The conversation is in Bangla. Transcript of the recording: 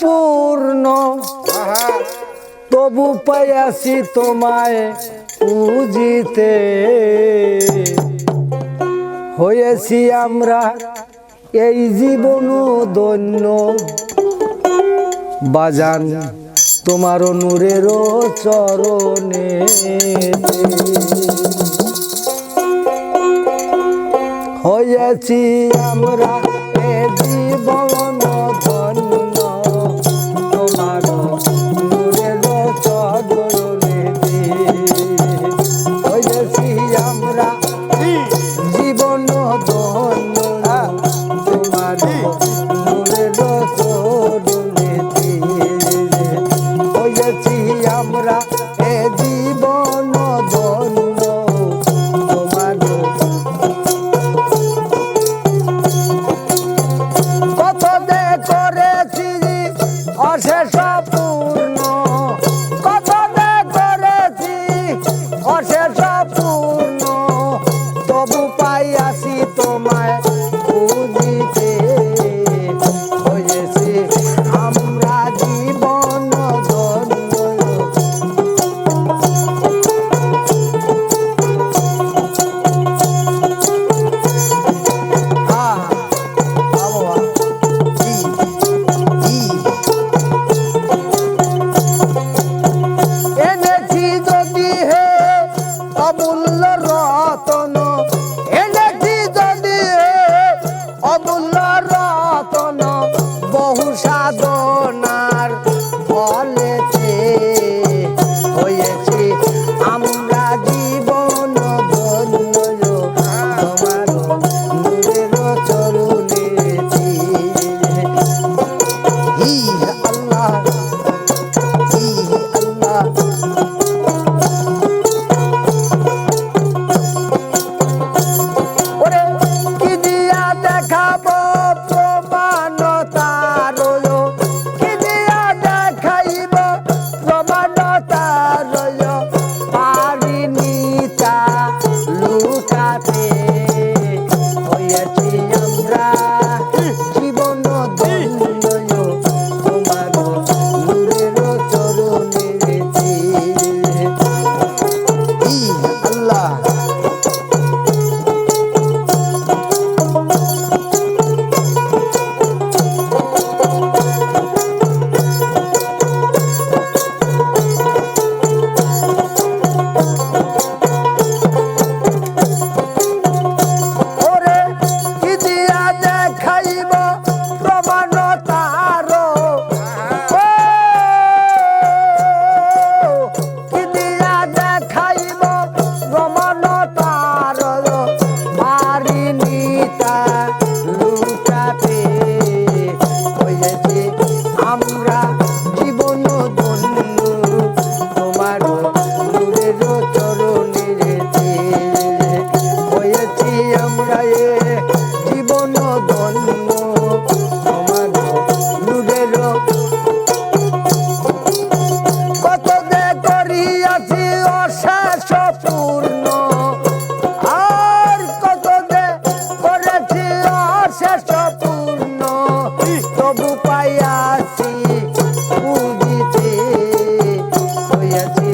পূর্ণ আহা তবু পাইয়াছি তোমায় পুজিতে হয়েছি আমরা এই জীবন দন্য বাজান, তোমার নূরের চরণে। হয়েছি আমরা এ জীবন আমরা এ জীবন ধন্য তোমার কত দে করেছি জীবন ধন্য তোমার গুরের কত যে করিয়াছি আর কত যে পাইয়াছি বুঝিতে হইয়াছি